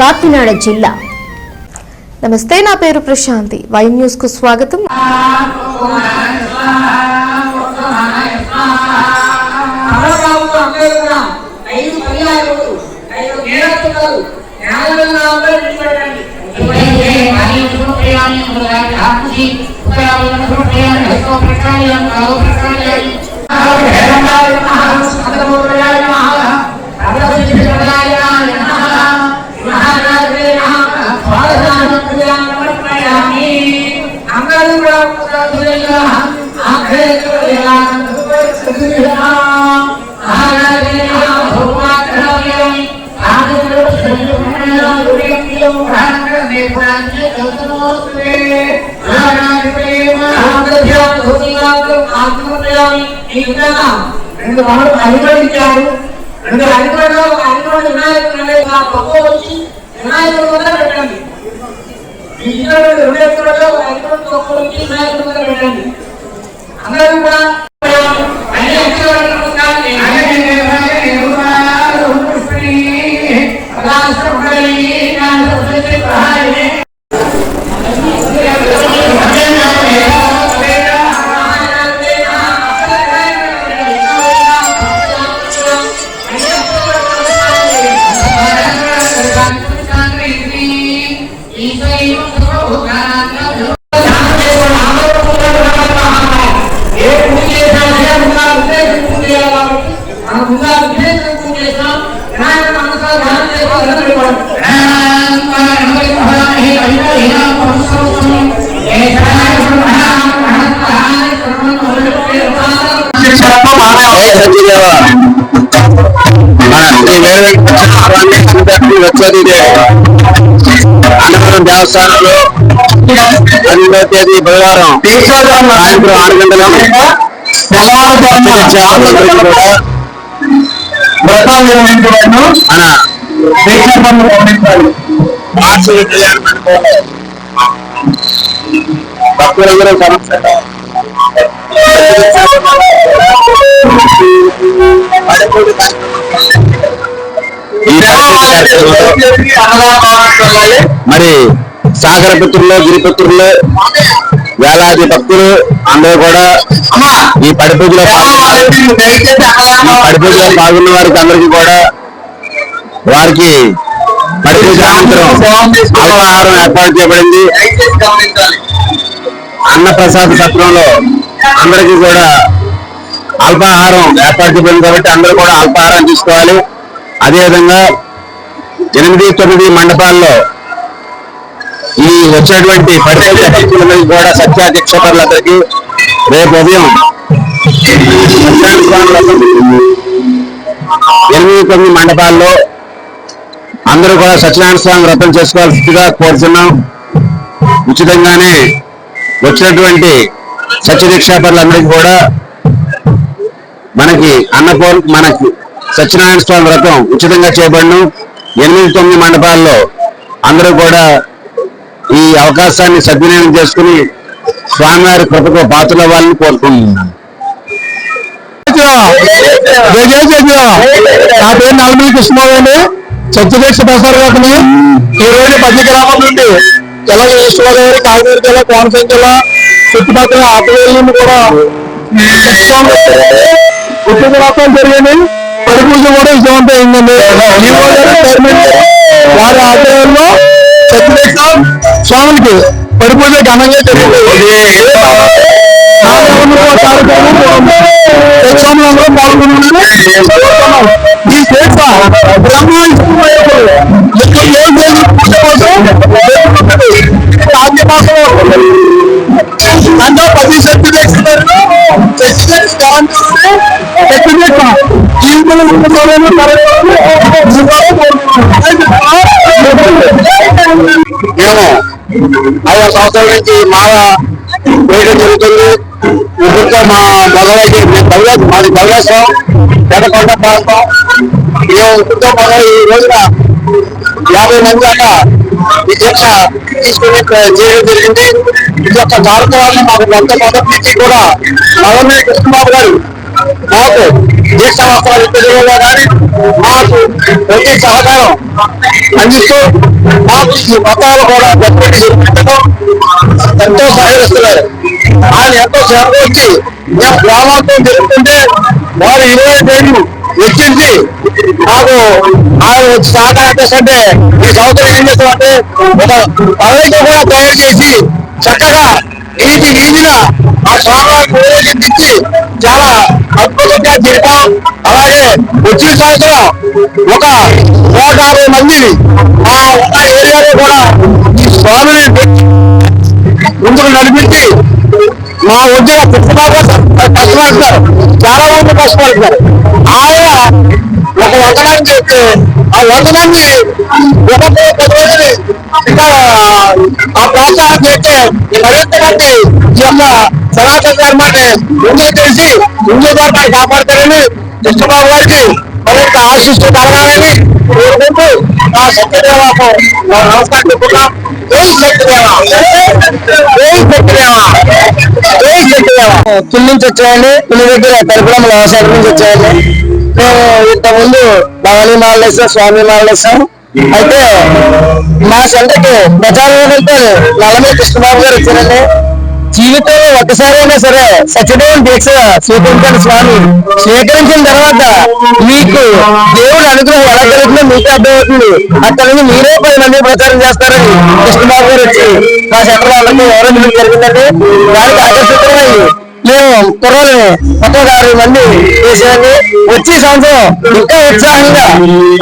కాకినాడ జిల్లా. నమస్తే నా పేరు ప్రశాంతి. వై న్యూస్కు స్వాగతం. అమరబాబు రెండు వారు అనుగ్రహించారు రెండు అనుగ్రహంలో అనుగ్రహం వినాయకుడు అనేది ఆ పక్క వచ్చి వినాయకుడు పెట్టండి ఈ ఇద్దరు రెండు అనుగ్రహం పక్క వచ్చి వినాయకుడు అందరూ కూడా అన్ని అక్షరాలు ఏ సత్యదేవ మన శ్రీ అన్నవరం దేవస్థానంలో తేదీ బుధవారం సాయంత్రం ఆరు గంటలకు కూడా కళ్యాణ భక్తులందరూ మరి సాగర పుత్రులు గిరిపుత్రులు వేలాది భక్తులు అందరూ కూడా ఈ పడిపూజలో ఈ పడిపూజలో పాల్గొన్న వారికి అందరికీ కూడా వారికి పడిపూజ అనంతరం అల్పాహారం ఏర్పాటు చేయబడింది. అన్నప్రసాద సత్రంలో అందరికీ కూడా అల్పాహారం ఏర్పాటు చేయబడింది కాబట్టి అందరూ కూడా అల్పాహారం తీసుకోవాలి. అదేవిధంగా ఎనిమిది తొమ్మిది మండపాల్లో ఈ వచ్చినటువంటి పరిచయ కూడా సత్యాధ్యక్షకులందరికీ రేపు ఉదయం స్వామి ఎనిమిది తొమ్మిది మండపాల్లో అందరూ కూడా సత్యనారాయణ స్వామి వ్రతం చేసుకోవాల్సిందిగా కోరుతున్నాం ఉచితంగానే వచ్చినటువంటి సత్యదీక్షాపరులందరికీ కూడా మనకి అన్నపూర్ మనకి సత్యనారాయణ స్వామి వ్రతం ఉచితంగా చేయబడను. ఎనిమిది తొమ్మిది మండపాల్లో అందరూ కూడా ఈ అవకాశాన్ని సద్వినియోగం చేసుకుని స్వామివారి కృపకు పాత్రలు అవ్వాలని కోరుకుంటున్నాను. నా పేరు నలమీ కృష్ణమోహన్ సత్యదీక్ష ప్రసారకుని ఈ రోజు మధ్య గ్రామం నుండి తెలంగాణ ఈశ్వరగారి కాకినాడ జిల్లా కోనసీమ జిల్లా చుట్టుపక్కల ఆటవేళ్ళని కూడా ఉత్తర రాష్ట్రం జరిగింది పడి పూజ కూడా విజయవంతమైందండి. ఈ వారి ఆధ్వర్యంలో సత్యదీక్ష స్వామికి పడి పూజ ఘనంగా జరిగింది. ఎగ్జామ్లందరూ పాల్గొన్నారు ఈ చేత బ్రహ్మాండ ఇక్కడ ఏం పది సర్టిఫికేట్స్ చేస్తున్నారు ఐదు సంవత్సరాల నుంచి మాల వేయడం జరుగుతుంది. ఇప్పటితో మా మొదలైతే మేము బలిగా మాది బలివేస్తాం పెద్దకొండ ప్రాంతం. మేము ఇప్పటితో మొదలు ఈ రోజున యాభై మంది దాకా ఈ దీక్ష తీసుకుని చేయడం జరిగింది. ఈ యొక్క కార్యక్రమాన్ని మాకు మొత్త మొదటి నుంచి కూడా నవమి కృష్ణబాబు గారు మాకు దీక్ష వస్త్రాలు ఇప్పటిలో కానీ మాకు ప్రతి సహకారం అందిస్తూ మాకు ఈ మతాలు కూడా గట్టి ఎంతో సహకరిస్తున్నారు. ఆయన ఎంతో శ్రమ వచ్చి మేము గ్రామాలతో జరుగుతుంటే వారు ఇరవై పేర్లు ఇచ్చింది మాకు ఆయన సహకారం చేస్తుంటే ఈ సంవత్సరం ఏం చేస్తామంటే ఒక పదవితో కూడా తయారు చేసి చక్కగా నీటి వీధిన ఆ స్వామివారికి ఉపయోగించి చాలా అద్భుతంగా జరిపాం అలాగే వచ్చే సంవత్సరం ఒక నూట అరవై మందిని మా ఉన్న ఏరియాలో కూడా ఈ స్వామిని ముందుకు నడిపించి మా ఉద్యోగ పుస్తకాలు కష్టపడతారు చాలా మంది కష్టపడతారు ఆయన ఒక వంద మంది చెప్తే ఆ వంద మంది ఒకటి పది రోజులు ఇంకా ఆ ప్రోత్సాహం చేస్తే మరింత మంది ఈ యొక్క సనాతన ధర్మాన్ని ముందుకు తెలిసి హిందూ ధర్మాన్ని కాపాడతారని కృష్ణబాబు గారికి మరింత ఆశిస్తూ కలగాలని కోరుకుంటూ నా సత్యదేవాకు నమస్కారం చెప్పుకున్నాం జై సత్యదేవ! జై సత్యదేవ! జై సత్యదేవ! తుల్ నుంచి వచ్చాయండి. తుల్లి దగ్గర తరపున వ్యవసాయం నుంచి వచ్చాయండి. మేము ఇంతకుముందు భవానీ మాలలేసాం స్వామి మాలలేసాం అయితే మా సెంటర్కి ప్రచారం వెళ్తే నల్లమే కృష్ణబాబు గారు వచ్చారండి జీవితంలో ఒకసారి అయినా సరే సత్యదేవుని దీక్ష స్వీకరించాలి స్వామి. స్వీకరించిన తర్వాత మీకు దేవుడు అనుగ్రహం ఎలా కలుగుతుందో మీకే అర్థమవుతుంది. అక్కడ నుంచి మీరే పది మంది ప్రచారం చేస్తారని కృష్ణబాబు గారు వచ్చి మా సెంటర్ వాళ్ళకి ఎవరైనా జరిగిందండి. దానికి ఆకర్షితమై మేము కుర్రోలు మొత్తం మంది చేసేయండి. వచ్చే సంవత్సరం ఇంకా ఉత్సాహంగా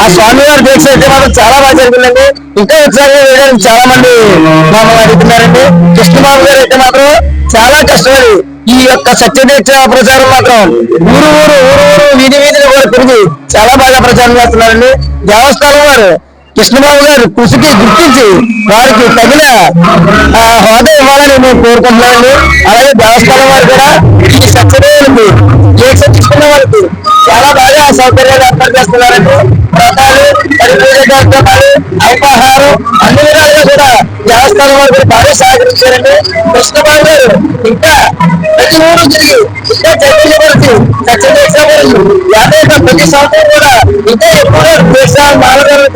ఆ స్వామి గారి దీక్ష అయితే మాత్రం చాలా బాగా జరిగిందండి. ఇంకా ఉత్సాహంగా వేయడానికి చాలా మంది మమ్మల్ని అడుగుతున్నారండి. కృష్ణబాబు గారు అయితే మాత్రం చాలా కష్టపడి ఈ యొక్క సత్యదీక్ష ప్రచారం మాత్రం ఊరు ఊరు ఊరు ఊరు వీధి వీధిని కూడా తిరిగి చాలా బాగా ప్రచారం చేస్తున్నారండి. దేవస్థానం వారు కృష్ణబాబు గారు కృషికి గుర్తించి వారికి తగిన హోదా ఇవ్వాలని మేము కోరుకుంటున్నామండి అలాగే దేవస్థానం వారు కూడా ఈ సత్యదేవులకి దీక్ష తీసుకున్న వారికి చాలా బాగా సౌకర్యాలు ఏర్పాటు చేస్తున్నారండి. వ్రతాలు పరిపూజ కార్యక్రమాలు అల్పాహారం అన్ని విధాలుగా కూడా దేవస్థానం వారు కూడా బాగా సహకరించారండి. కృష్ణబాబు గారు ఇంకా ప్రతి ఊరు తిరిగి ఇంకా చర్చలు పరిచి సత్యదీక్ష గురించి యాభై ఒక్క ప్రతి సంవత్సరం కూడా ఇంకా ఎక్కువ దేశాలు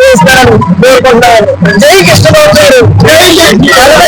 చేస్తారని కోరుకుంటున్నాను. జై జై గారు.